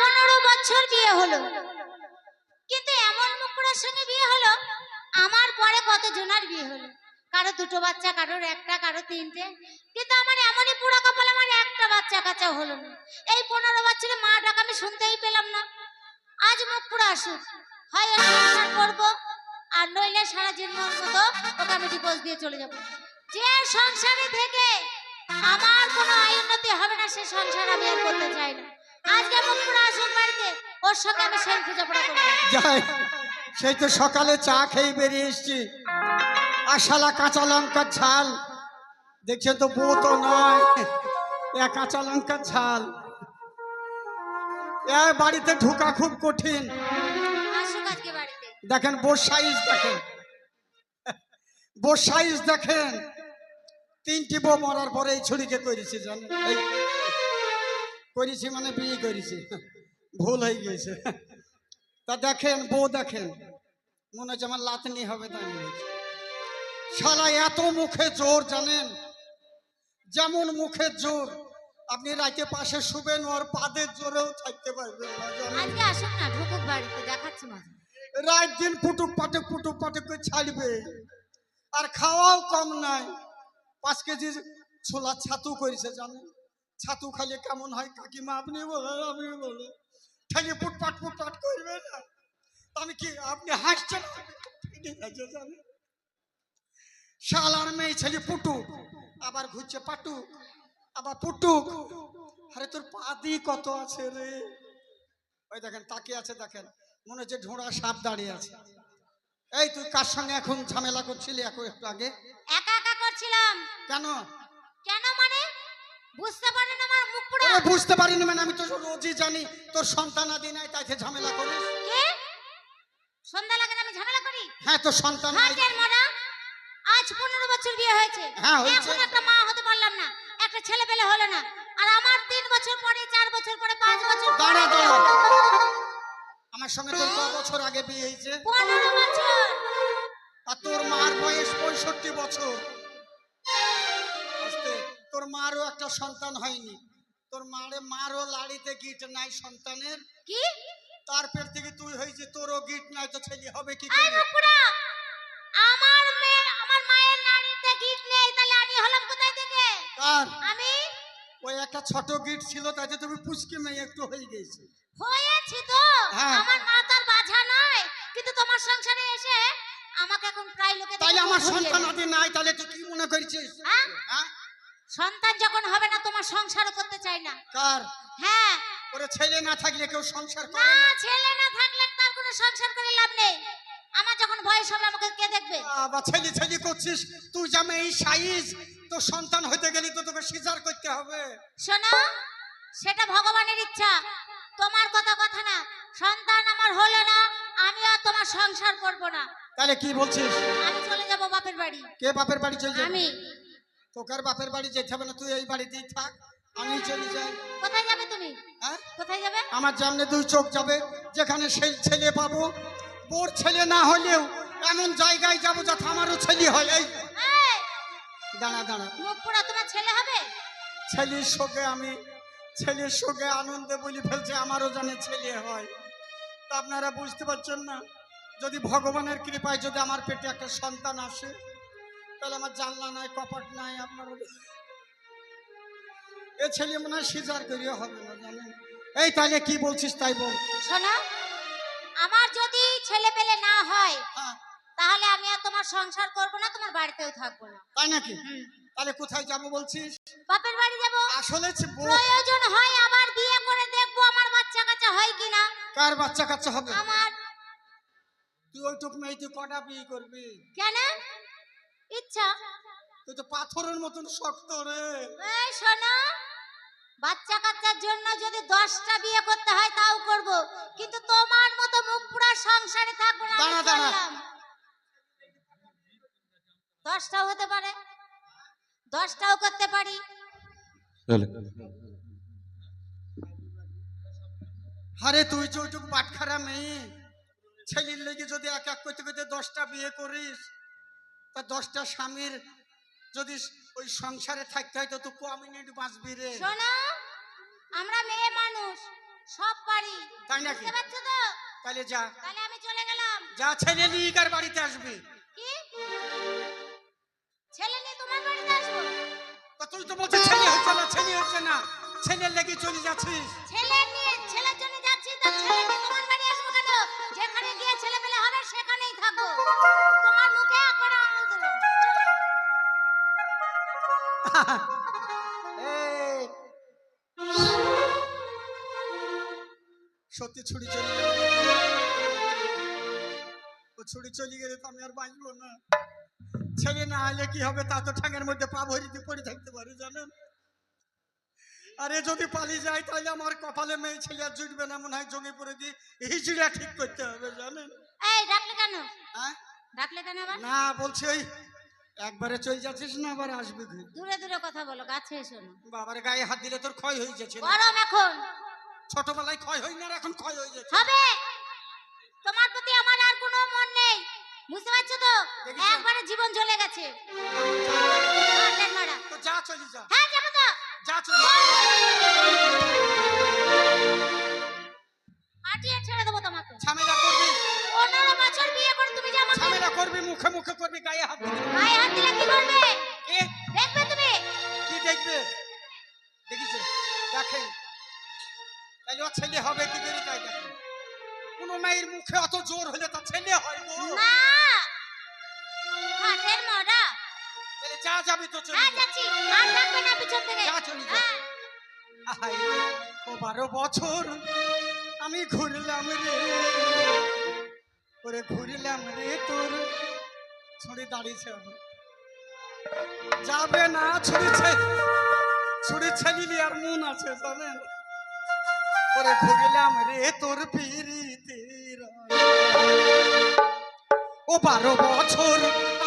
পনেরো বছর বিয়ে হলো। কিন্তু এমন মুখপুরার সঙ্গে বিয়ে হলো, আমার পরে কত জনার বিয়ে হলো। কারও দুটো বাচ্চা, কারোর একটা, কারও তিনটে। কিন্তু আমার এমনই পুরা কপাল, আমার একটা বাচ্চা কাচ্চা হলো না। এই পনেরো বছরে মা ডাক আমি শুনতেই পেলাম না। আজ মুখ পুরো আসুক হয় সংসার করব, আর নইলে সারা জীবন মতো ওকে আমি ডিভোর্স দিয়ে চলে যাব। যে সংসারে থেকে আমার কোনো আয় উন্নতি হবে না, সে সংসার আমি আর করতে চাই না। আজকে বাড়িতে ওর সঙ্গে আমি সেই পড়া করব। যাই সেই তো সকালে চা খেয়ে বেরিয়ে এসছি। আশালা কাঁচা লঙ্কার ঝাল। দেখছেন তো বউ তো নয় এ কাঁচা লঙ্কার ঝাল। এ বাড়িতে ঢোকা খুব কঠিন। দেখেন বোর সাইজ দেখেন। বোর সাইজ দেখেন। তিনটি বউ মরার পরে এই ছুরিকে করেছি জানেন? করেছি মানে বিয়ে করেছি। ভুল হয়ে গিয়েছে। তা দেখেন বউ দেখেন মনে হচ্ছে আমার লাতনি হবে তাই শালা এত মুখে জোর জানেন? যেমন মুখের জোর আপনি রাতে পাশে শুবেন ওর পাদের জোরেও থাকতে পারবেন না জানেন? আজকে আসুক না ঢুকুক বাড়িতে দেখাচ্ছি মাঝে। রাত দিন পুটুক পাটুক পুটুক পাটুক করে ছাড়বে। আর খাওয়াও কম নাই। পাঁচ কেজি ছোলা ছাতু করেছে জানেন? ছাতু খাইলে কেমন হয়? কাকিমা আপনি বলেন আপনি বলেন। খাইলে পুটপাট পুটপাট করবে না। আমি কি আপনি হাসছেন? শালার মেয়ে ছেলে পুটুক আবার ঘুরছে পাটুক আবার পুটুক। আরে তোর পা দিয়ে কত আছে রে? ওই দেখেন তাকে আছে দেখেন। মনে হচ্ছে ঢোড়া সাপ দাঁড়িয়ে আছে। এই তুই কার সঙ্গে এখন ঝামেলা করছিলি? এখন একটু আগে। একা একা করছিলাম। কেন? কেন মানে? বুঝতে পারেন আমার মুখ পুরো ওরে বুঝতে পারিনি মানে আমি তো রোজই জানি তোর সন্তান আদি নাই তাইতে ঝামেলা করিস। কে? সন্ধ্যা লাগে না আমি ঝামেলা করি? হ্যাঁ তোর সন্তান নাই। হাটের মোড়া আজ পনেরো বছর বিয়ে হয়েছে। হ্যাঁ, হয়েছে। এখন একটা মা হতে পারলাম না একটা ছেলে পেলে হলো না। আর আমার তিন বছর পরে চার বছর পরে পাঁচ বছর পরে। আমার সঙ্গে তোর বছর আগে বিয়ে হয়েছে? পনেরো বছর। আর তোর মার বয়স পঁয়ষট্টি বছর। আস্তে, তোর মারও একটা সন্তান হয়নি। তোর মারে মারও লাড়িতে গিট নাই সন্তানের। কি? তার পেট থেকে তুই হয়েছে তোরও গিট নাই তো ছেলে হবে কি করে? আমার মেয়ে আমার মায়ের নানিতে গিট নেই তাহলে আমি হলাম কোথায় থেকে? কার? আমি? ওই একটা ছোট গিট ছিল তাতে তুমি পুচকে মেয়ে একটু হয়ে গেছে। হয়েছি তো? হ্যাঁ। আমার মা তার বাঝা নয় কিন্তু তোমার সংসারে এসে আমাকে এখন প্রায় লোকে তাইলে আমার সন্তান। আদি নাই তাহলে তুই কি মনে করছিস? হ্যাঁ? সন্তান যখন হবে না তোমার সংসারও করতে চাই না। কার? হ্যাঁ। ওরে ছেলে না থাকলে কেউ সংসার করে না। ছেলে না থাকলে তার কোনো সংসার করে লাভ নেই। আমার যখন বয়স হবে আমাকে কে দেখবে? বা ছেলে ছেলে করছিস? তুই জামে এই সাইজ তো সন্তান হতে গেলে তো তোকে সিজার করতে হবে। শোনো সেটা ভগবানের ইচ্ছা। তোমার কথা কথা না। সন্তান আমার হলো না আমি আর তোমার সংসার করব না। তাহলে কি বলছিস? আমি চলে যাব বাপের বাড়ি। কে বাপের বাড়ি চলে যাবে? আমি। তোকে আর বাপের বাড়ি যেতে হবে না তুই এই বাড়িতেই থাক আমি চলে যাই। কোথায় যাবে তুমি? হ্যাঁ? কোথায় যাবে? আমার সামনে দুই চোখ যাবে যেখানে সেই ছেলে পাবো। বোর ছেলে না হলেও এমন জায়গায় যাব যাতে আমারও ছেলে হয়। এই এই, দাঁড়া দাঁড়া। মুখ পোড়া তোমার ছেলে হবে? ছেলের সঙ্গে আমি ছেলের সঙ্গে আনন্দে বলি ফেলছে আমারও জানে ছেলে হয়। তা আপনারা বুঝতে পারছেন না যদি ভগবানের কৃপায় যদি আমার পেটে একটা সন্তান আসে তাহলে আমার জানলা নাই কপাট নাই আপনারা এ ছেলে মনে হয় সিজার করিয়ে হবে না জানেন? এই তাহলে কি বলছিস তাই বল। শোনো আমার যদি ছেলে পেলে না হয় হ্যাঁ। তাহলে আমি আর তোমার সংসার করব না তোমার বাড়িতেও থাকব না। তাই নাকি? তাহলে কোথায় যাব বলছিস? বাপের বাড়ি যাব। আসলে প্রয়োজন হয় আবার বিয়ে করে দেখব আমার বাচ্চা কাচ্চা হয় কিনা। কার বাচ্চা কাচ্চা হবে? আমার। তুই ওইটুক মেয়ে তুই কটা বিয়ে করবি? কেন? ইচ্ছা। তুই তো পাথরের মতন শক্ত রে। এই শোনো বাচ্চা কাচ্চার জন্য যদি দশটা বিয়ে করতে হয় তাও করব কিন্তু তোমার মতো মুখ পুরা সংসারে থাকব না দাঁড়া, দাঁড়া। দশটাও হতে পারে দশটাও করতে পারি। আরে তুই যে ওইটুকু বাটখারা মেয়ে ছেলের লেগে যদি এক এক করতে করতে দশটা বিয়ে করিস তা দশটা স্বামীর যদি ওই সংসারে থাকতে হয় তো ক মিনিট বাঁচবি রে? শোনো আমরা মেয়ে মানুষ সব পারি। তাই নাকি? বুঝতে তো? তাহলে যা। তাহলে আমি চলে গেলাম। যা ছেলে নিয়ে কার বাড়িতে আসবি? কি? ছেলে নিয়ে তোমার বাড়িতে আসব? তো তুই তো বলছিস ছেলে হচ্ছে না ছেলে হচ্ছে না। ছেলের লেগে চলে যাচ্ছিস। ছেলে নিয়ে ছেলের জন্য যাচ্ছি তো ছেলে নিয়ে তোমার বাড়ি আসব কেন? যেখানে গিয়ে ছেলে পেলে হবে সেখানেই থাকো তোমার মুখে সত্যি ছুরি চলে গেল। ও ছুরি চলে গেলে তো আমি আর বাঁচবো না। ছেলে না হলে কি হবে? তা তো ঠ্যাঙের মধ্যে পা ভরিতে পড়ে থাকতে পারে জানেন? আরে যদি পালিয়ে যায় তাহলে আমার কপালে মেয়ে ছেলে আর জুটবে না মনে হয় জমি পড়ে দিয়ে হিজড়া ঠিক করতে হবে জানেন? এই ডাকলে কেন? হ্যাঁ? ডাকলে কেন না বলছি ওই একবারে চলে যাচ্ছিস না আবার আসবি ঘুরে দূরে দূরে কথা বলো কাছে এসো না। বাবার গায়ে হাত দিলে তোর ক্ষয় হয়ে যাচ্ছে গরম এখন। ছোটবেলায় ক্ষয় হয় না এখন ক্ষয় হয়ে যাচ্ছে। হবে। তোমার প্রতি আমার আর কোনো মন নেই। বুঝতে পারছ তো? একবারে জীবন চলে গেছে। তো যা চলি যা। হ্যাঁ যাব তো। যা চলি হাঁটিয়ে ছেড়ে দেবো তোমাকে। ঝামেলা করবি। পনেরো বছর বিয়ে করে তুমি যে আমাকে ঝামেলা করবি মুখে মুখে করবি গায়ে হাত দিবি। ছেলে হবে কি করে তাই দেখেন কোন মায়ের মুখে অত জোর হলে তার ছেলে হয় গো হাতের মারা। তাহলে যা যাবি তো চলে হ্যাঁ যা। যাচ্ছি। আর ডাকবে না পিছন থেকে। যা চলে যা। হ্যাঁ। আহাই, ও বারো বছর আমি ঘুরলাম রে। ওরে ঘুরলাম রে তোর। ছুরি দাঁড়িয়েছে। যাবে না ছুরিছে। ছুরি ছেলিলি আর মন আছে জানেন? ওরে ঘুরলাম রে তোর পিরিতির ও বারো বছর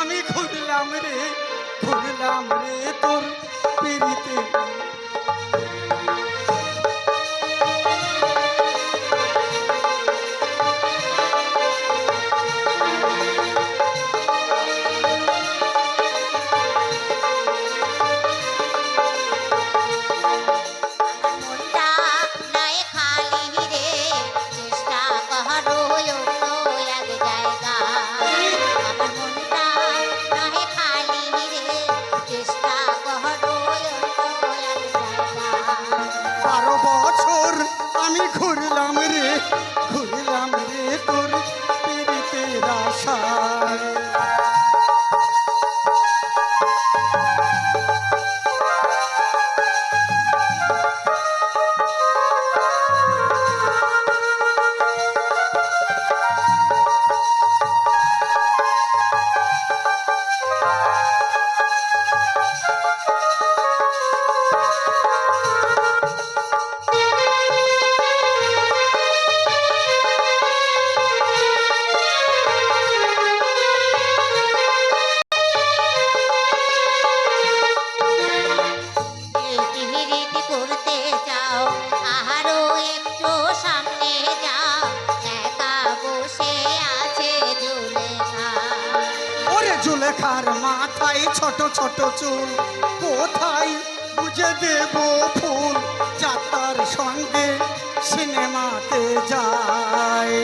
আমি ঘুরলাম রে ঘুরলাম রে তোর পিরিতে বারো বছর আমি ঘুরলাম রে। ছোট চুল কোথায় বুঝে দেব ফুল? যাত্রার সঙ্গে সিনেমাতে যায়।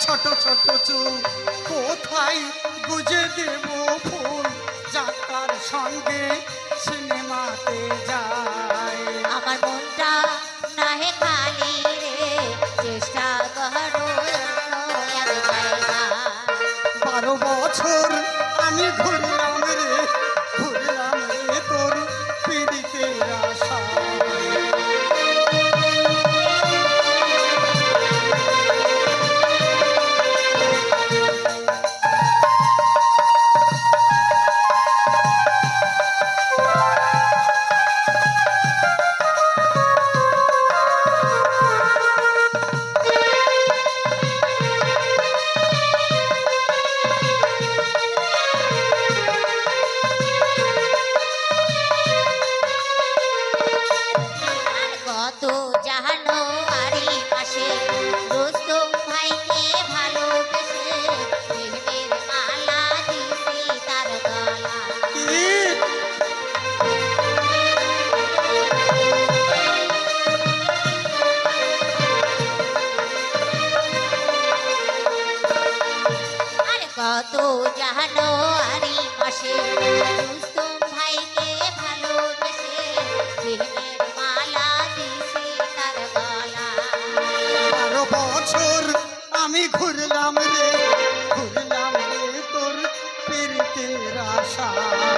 ছোট ছোট চুল। কোথায় বুঝে দেব ফুল? যাত্রার সঙ্গে সিনেমাতে যায়। আমার মনটা জানুয়ারি মাসে রুস্তম ভাইকে ভালোবেসে প্রেমের মালা দিছে তার গলা। বারো বছর আমি ঘুরলাম রে ঘুরলাম রে তোর পীড়িতের আশায়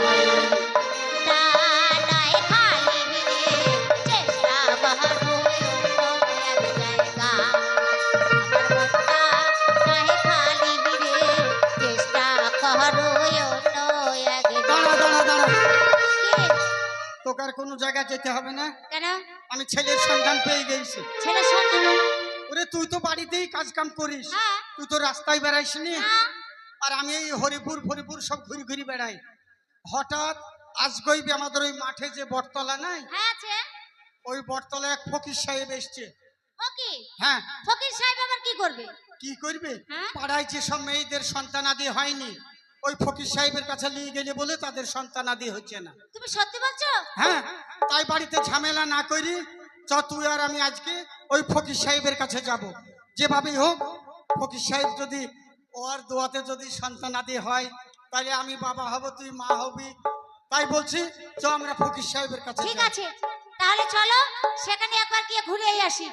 কোনো জায়গায় যেতে হবে না। কেন? আমি ছেলের সন্ধান পেয়ে গেছি। ছেলে সন্তান ওরে তুই তো বাড়িতেই কাজ কাম করিস। হ্যাঁ। তুই তো রাস্তায় বেড়াইস নি হ্যাঁ। আর আমি এই হরিপুর ফরিপুর সব ঘুরি ঘুরি বেড়াই। হঠাৎ আজগই আমাদের ওই মাঠে যে বটতলা নাই হ্যাঁ আছে। ওই বটতলা এক ফকির সাহেব এসছে। হ্যাঁ। ফকির সাহেব আবার কি করবে? কি করবে? পাড়ায় যে সব মেয়েদের সন্তানাদি হয়নি ওই ফকির সাহেবের কাছে নিয়ে গেলে বলে তাদের সন্তানাদি হচ্ছে না। তুমি সত্যি বলছো? হ্যাঁ তাই বাড়িতে ঝামেলা না করি। চ তুই আর আমি আজকে ওই ফকির সাহেবের কাছে যাব। যেভাবেই হোক ফকির সাহেব যদি ওর দোয়াতে যদি সন্তানাদি হয় তাহলে আমি বাবা হব তুই মা হবি। তাই বলছি চ আমরা ফকির সাহেবের কাছে ঠিক আছে। তাহলে চলো সেখানে একবার গিয়ে ঘুরে আসি।